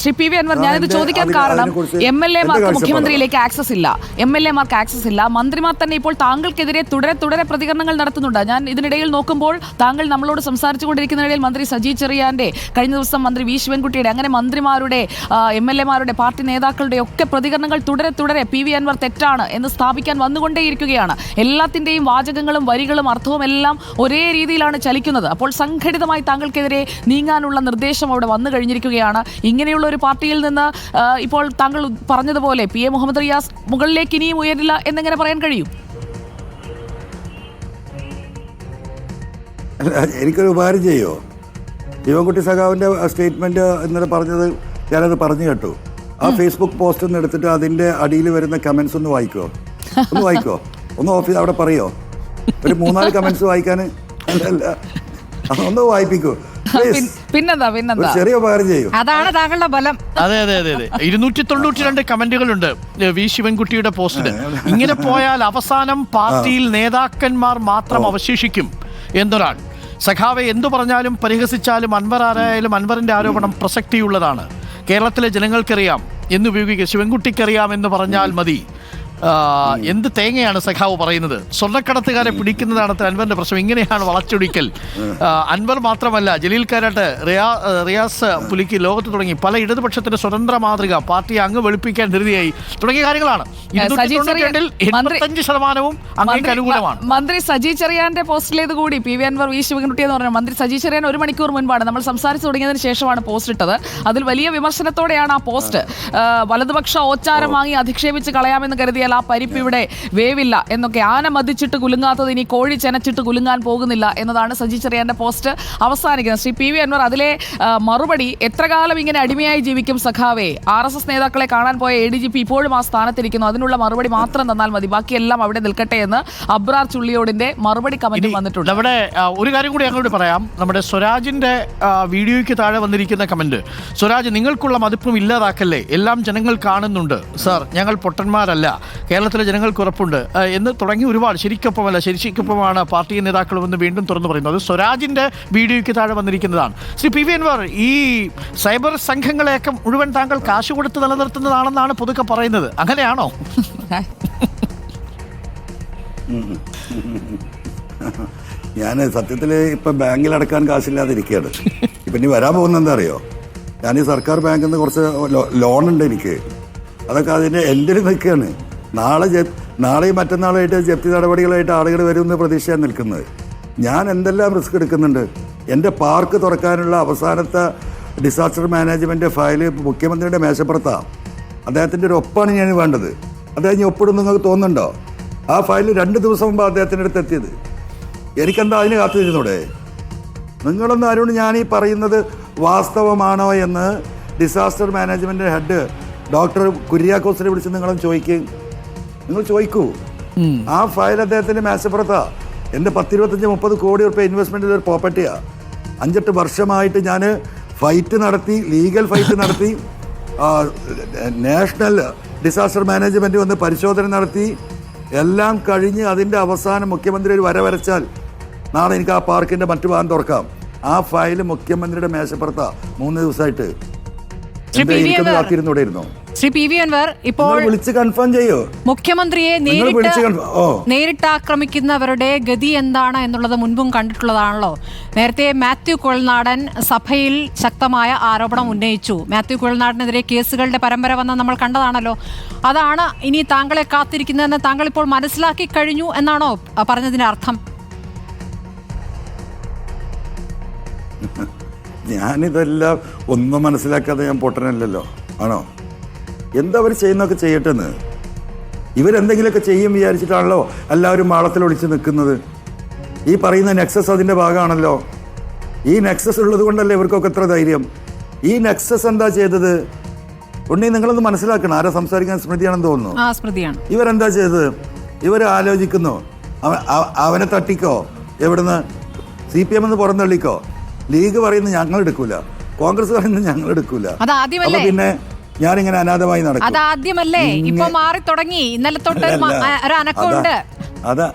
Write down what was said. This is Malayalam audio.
ശ്രീ പി വി അൻവർ ഞാനിത് ചോദിക്കാൻ കാരണം എം എൽ എ എമാർക്ക് മുഖ്യമന്ത്രിയിലേക്ക് ആക്സസ് ഇല്ല. എം എൽ എമാർക്ക് ആക്സസ് ഇല്ല. മന്ത്രിമാർ തന്നെ ഇപ്പോൾ താങ്കൾക്കെതിരെ തുടരെ തുടരെ പ്രതികരണങ്ങൾ നടത്തുന്നുണ്ട്. ഞാൻ ഇതിനിടയിൽ നോക്കുമ്പോൾ താങ്കൾ നമ്മളോട് സംസാരിച്ചുകൊണ്ടിരിക്കുന്നതിനിടയിൽ മന്ത്രി സജി ചെറിയാന്റെ കഴിഞ്ഞ ദിവസം മന്ത്രി വി ശിവൻകുട്ടിയുടെ അങ്ങനെ മന്ത്രിമാരുടെ എം എൽ എമാരുടെ പാർട്ടി നേതാക്കളുടെ ഒക്കെ പ്രതികരണങ്ങൾ തുടരെ തുടരെ പി വി അൻവർ തെറ്റാണ് എന്ന് സ്ഥാപിക്കാൻ വന്നുകൊണ്ടേയിരിക്കുകയാണ്. എല്ലാത്തിന്റെയും വാചകങ്ങളും വരികളും അർത്ഥവും എല്ലാം ഒരേ രീതിയിലാണ് ചലിക്കുന്നത്. അപ്പോൾ സംഘടിതമായി താങ്കൾക്കെതിരെ നീങ്ങാനുള്ള നിർദ്ദേശം അവിടെ വന്നു കഴിഞ്ഞിരിക്കുകയാണ്. ഇങ്ങനെയുള്ള ഒരു പാർട്ടിയിൽ നിന്ന് ഇപ്പോൾ താങ്കൾ പറഞ്ഞതുപോലെ പി എ മുഹമ്മദ് റിയാസ് മുകളിലേക്ക് ഇനിയും ഉയരില്ല എന്നെങ്ങനെ പറയാൻ കഴിയും? എനിക്കൊരു ഉപകാരം ചെയ്യോ? ശിവൻകുട്ടി സഖാവിന്റെ സ്റ്റേറ്റ്മെന്റ് ഇന്നലെ പറഞ്ഞത് ഞാനത് പറഞ്ഞു കേട്ടു. ആ ഫേസ്ബുക്ക് പോസ്റ്റ് ഒന്ന് എടുത്തിട്ട് അതിന്റെ അടിയിൽ വരുന്ന കമൻസ് ഒന്ന് വായിക്കോ? ഒന്ന് വായിക്കോ? ഒന്ന് ഓഫീസ് അവിടെ പറയോ? ഒരു മൂന്നാൽ കമൻസ് വായിക്കാൻ അല്ലല്ല അതൊന്ന് വായിപ്പിക്കൂ. പിന്നെന്താ പിന്നെന്താ? ചെറിയ ഉപകാരം ചെയ്യൂ. അതാണ് താങ്കളുടെ ബലം അതെ അതെ അതെ അതെ. ഇരുന്നൂറ്റി തൊണ്ണൂറ്റി രണ്ട് കമന്റുകളുണ്ട് വി ശിവൻകുട്ടിയുടെ പോസ്റ്റിന് ഇങ്ങനെ പോയാൽ അവസാനം പാർട്ടിയിൽ നേതാക്കന്മാർ മാത്രം അവശേഷിക്കും എന്നൊരാൾ. സഖാവെ എന്തു പറഞ്ഞാലും പരിഹസിച്ചാലും അൻവർ ആരായാലും അൻവറിന്റെ ആരോപണം പ്രസക്തിയുള്ളതാണ്. കേരളത്തിലെ ജനങ്ങൾക്കറിയാം എന്ന് ഉപയോഗിക്കുക ശിവൻകുട്ടിക്കറിയാം എന്ന് പറഞ്ഞാൽ മതി. എന്ത് തേങ്ങയാണ് സഖാവ് പറയുന്നത്? സ്വർണക്കടത്തുകാരെ പിടിക്കുന്നതാണ് അൻവറിന്റെ പ്രശ്നം. ഇങ്ങനെയാണ് വളച്ചൊടിക്കൽ. അൻവർ മാത്രമല്ല ജലീൽ കാരാട്ട് റിയാ റിയാസ് പുലിക്ക് ലോകത്ത് തുടങ്ങി പല ഇടതുപക്ഷത്തിന്റെ സ്വതന്ത്ര മാതൃക പാർട്ടിയെ അങ്ങ് വെളുപ്പിക്കാൻ ധൃതിയായി. തുടങ്ങിയ കാര്യങ്ങളാണ്. ശതമാനവും അങ്ങേക്ക് അനുകൂലമാണ്. മന്ത്രി സജി ചെറിയാന്റെ പോസ്റ്റിലേത് കൂടി? P V Anvar V Sivankutty എന്ന് പറഞ്ഞു. മന്ത്രി സജി ചെറിയാൻ ഒരു മണിക്കൂർ മുൻപാണ്. നമ്മൾ സംസാരിച്ചു തുടങ്ങിയതിന് ശേഷമാണ് പോസ്റ്റ് ഇട്ടത്. അതിൽ വലിയ വിമർശനത്തോടെയാണ് ആ പോസ്റ്റ്. വലതുപക്ഷ ഓച്ചാരം വാങ്ങി അധിക്ഷേപിച്ച് കളയാമെന്ന് കരുതിയാൽ ആ പരിപ്പ് ഇവിടെ വേവില്ല എന്നൊക്കെ ആന മതിച്ചിട്ട് കുലുങ്ങാത്തത് ഇനി കോഴി ചെനച്ചിട്ട് കുലുങ്ങാൻ പോകുന്നില്ല എന്നതാണ് സജി ചെറിയാന്റെ പോസ്റ്റ്. അവസാനിക്കുന്നത്. ശ്രീ പി വി അൻവർ അതിലെ മറുപടി എത്ര കാലം ഇങ്ങനെ അടിമയായി ജീവിക്കും സഖാവേ? ആർ എസ് എസ് നേതാക്കളെ കാണാൻ പോയ എ ഡി ജി പി ഇപ്പോഴും ആ സ്ഥാനത്തിരിക്കുന്നു. അതിനുള്ള മറുപടി മാത്രം തന്നാൽ മതി. ബാക്കിയെല്ലാം അവിടെ നിൽക്കട്ടെ എന്ന് അബ്രാർ ചുള്ളിയോടിന്റെ മറുപടി കമന്റ് വന്നിട്ടുണ്ട്. നമ്മുടെ ഒരു കാര്യം കൂടി അങ്ങോട്ട് പറയാം. നമ്മുടെ സ്വരാജിന്റെ വീഡിയോയ്ക്ക് താഴെ വന്നിരിക്കുന്ന കമന്റ്. സ്വരാജ് നിങ്ങൾക്കുള്ള മതിപ്പും ഇല്ലാതാക്കല്ലേ? എല്ലാം ജനങ്ങൾ കാണുന്നുണ്ട്. സാർ ഞങ്ങൾ പൊട്ടന്മാരല്ല. കേരളത്തിലെ ജനങ്ങൾക്ക് ഉറപ്പുണ്ട്. എന്ന് തുടങ്ങി ഒരുപാട്. ശരിക്കൊപ്പമല്ല ശരിക്കൊപ്പമാണ് പാർട്ടി നേതാക്കളുമെന്ന് വീണ്ടും തുറന്നു പറയുന്നത്. അത് സ്വരാജിന്റെ വീഡിയോയ്ക്ക് താഴെ വന്നിരിക്കുന്നതാണ്. ശ്രീ പി വി അൻവർ ഈ സൈബർ സംഘങ്ങളെയൊക്കെ മുഴുവൻ താങ്കൾ കാശ് കൊടുത്ത് നിലനിർത്തുന്നതാണെന്നാണ് പുതുക്കെ പറയുന്നത്. അങ്ങനെയാണോ? ഞാൻ സത്യത്തിൽ ഇപ്പം ബാങ്കിൽ അടക്കാൻ കാശില്ലാതെ ഇരിക്കുകയാണ് ഇപ്പം ഇനി വരാൻ പോകുന്ന എന്താ അറിയോ? ഞാൻ ഈ സർക്കാർ ബാങ്കിൽ നിന്ന് കുറച്ച് ലോൺ ഉണ്ട് എനിക്ക്. അതൊക്കെ അതിന്റെ എന്റെ നിൽക്കുകയാണ് നാളെ നാളെയും മറ്റന്നാളായിട്ട് ജപ്തി നടപടികളായിട്ട് ആളുകൾ വരുമെന്ന് പ്രതീക്ഷയാണ് നിൽക്കുന്നത്. ഞാൻ എന്തെല്ലാം റിസ്ക് എടുക്കുന്നുണ്ട്? എന്റെ പാർക്ക് തുറക്കാനുള്ള അവസാനത്തെ ഡിസാസ്റ്റർ മാനേജ്മെന്റ് ഫയൽ മുഖ്യമന്ത്രിയുടെ മേശപ്പുറത്താണ് അദ്ദേഹത്തിന്റെ ഒരു ഒപ്പാണ് ഞാൻ വേണ്ടത്. അദ്ദേഹം ഞാൻ ഒപ്പിടും നിങ്ങൾക്ക് തോന്നുന്നുണ്ടോ? ആ ഫയൽ രണ്ട് ദിവസം മുമ്പ് അദ്ദേഹത്തിന്റെ അടുത്ത് എത്തിയത്. എനിക്കെന്താ അതിന് കാത്തിരുന്നൂടെ നിങ്ങളൊന്നും ആരോട് ഞാൻ ഈ പറയുന്നത് വാസ്തവമാണോ എന്ന് ഡിസാസ്റ്റർ മാനേജ്മെന്റ് ഹെഡ് ഡോക്ടർ കുര്യാക്കോസിനെ വിളിച്ച് നിങ്ങളും ചോദിക്കുകയും നിങ്ങൾ ചോദിക്കൂ. ആ ഫയൽ അദ്ദേഹത്തിന്റെ മേശപ്പുറത്താ. എന്റെ പത്തിരുപത്തഞ്ച് മുപ്പത് കോടി റുപ്യ ഇൻവെസ്റ്റ്മെന്റിൽ ഒരു പ്രോപ്പർട്ടിയാ അഞ്ചെട്ട് വർഷമായിട്ട് ഞാൻ ഫൈറ്റ് നടത്തി ലീഗൽ ഫൈറ്റ് നടത്തി നാഷണൽ ഡിസാസ്റ്റർ മാനേജ്മെന്റ് വന്ന് പരിശോധന നടത്തി. എല്ലാം കഴിഞ്ഞ് അതിന്റെ അവസാനം മുഖ്യമന്ത്രി ഒരു വര വരച്ചാൽ നാളെ എനിക്ക് ആ പാർക്കിന്റെ മറ്റു ഭാഗം തുറക്കാം. ആ ഫയൽ മുഖ്യമന്ത്രിയുടെ മേശപ്പുറത്താ. മൂന്ന് ദിവസമായിട്ട്. കാത്തിരുന്നൂടെ ഇരുന്നോ? ശ്രീ പി വി അൻവർ ഇപ്പോൾ വിളിച്ച് കൺഫേം ചെയ്യോ. മുഖ്യമന്ത്രിയെ നേരിട്ട് നേരിട്ട് ആക്രമിക്കുന്നവരുടെ ഗതി എന്താണ് എന്നുള്ളത് മുൻപും കണ്ടിട്ടുള്ളതാണല്ലോ. നേരത്തെ മാത്യു കുഴൽനാടൻ സഭയിൽ ശക്തമായ ആരോപണം ഉന്നയിച്ചു. മാത്യു കുഴൽനാടനെതിരെ കേസുകളുടെ പരമ്പര വന്ന നമ്മൾ കണ്ടതാണല്ലോ. അതാണ് ഇനി താങ്കളെ കാത്തിരിക്കുന്നതെന്ന് താങ്കൾ ഇപ്പോൾ മനസ്സിലാക്കി കഴിഞ്ഞു എന്നാണോ പറഞ്ഞതിന്റെ അർത്ഥം? ഞാനിതെല്ലാം ഒന്നും മനസ്സിലാക്കാതെ ഞാൻ പൊട്ടനല്ലല്ലോ. ആണോ? എന്താ ചെയ്യുന്നൊക്കെ ചെയ്യട്ടെന്ന്? ഇവരെന്തെങ്കിലുമൊക്കെ ചെയ്യും വിചാരിച്ചിട്ടാണല്ലോ എല്ലാവരും മാളത്തിൽ ഒളിച്ച് നിൽക്കുന്നത്. ഈ പറയുന്ന നെക്സസ് അതിന്റെ ഭാഗമാണല്ലോ. ഈ നെക്സസ് ഉള്ളത് കൊണ്ടല്ലേ ഇവർക്കൊക്കെ എത്ര ധൈര്യം? ഈ നെക്സസ് എന്താ ചെയ്തത്? ഉണ്ണി നിങ്ങളൊന്ന് മനസ്സിലാക്കണം. ആരാ സംസാരിക്കാൻ സ്മൃതിയാണെന്ന് തോന്നുന്നു. ഇവരെന്താ ചെയ്തത്? ഇവർ ആലോചിക്കുന്നു. അവ- അവ- അവനെ തട്ടിക്കോ. എവിടുന്ന്? സി പി എം എന്ന് പുറന്തള്ളിക്കോ. ലീഗ് പറയുന്നത് ഞങ്ങൾ എടുക്കൂല. കോൺഗ്രസ് പറയുന്നത് ഞങ്ങൾ എടുക്കൂല? പിന്നെ ഞാനിങ്ങനെ അനാഥമായി നടക്കും. അത് ആദ്യമല്ലേ ഇപ്പൊ മാറി തുടങ്ങി. ഇന്നലെ തൊട്ട് ഒരു അനക്കമുണ്ട് അതാ.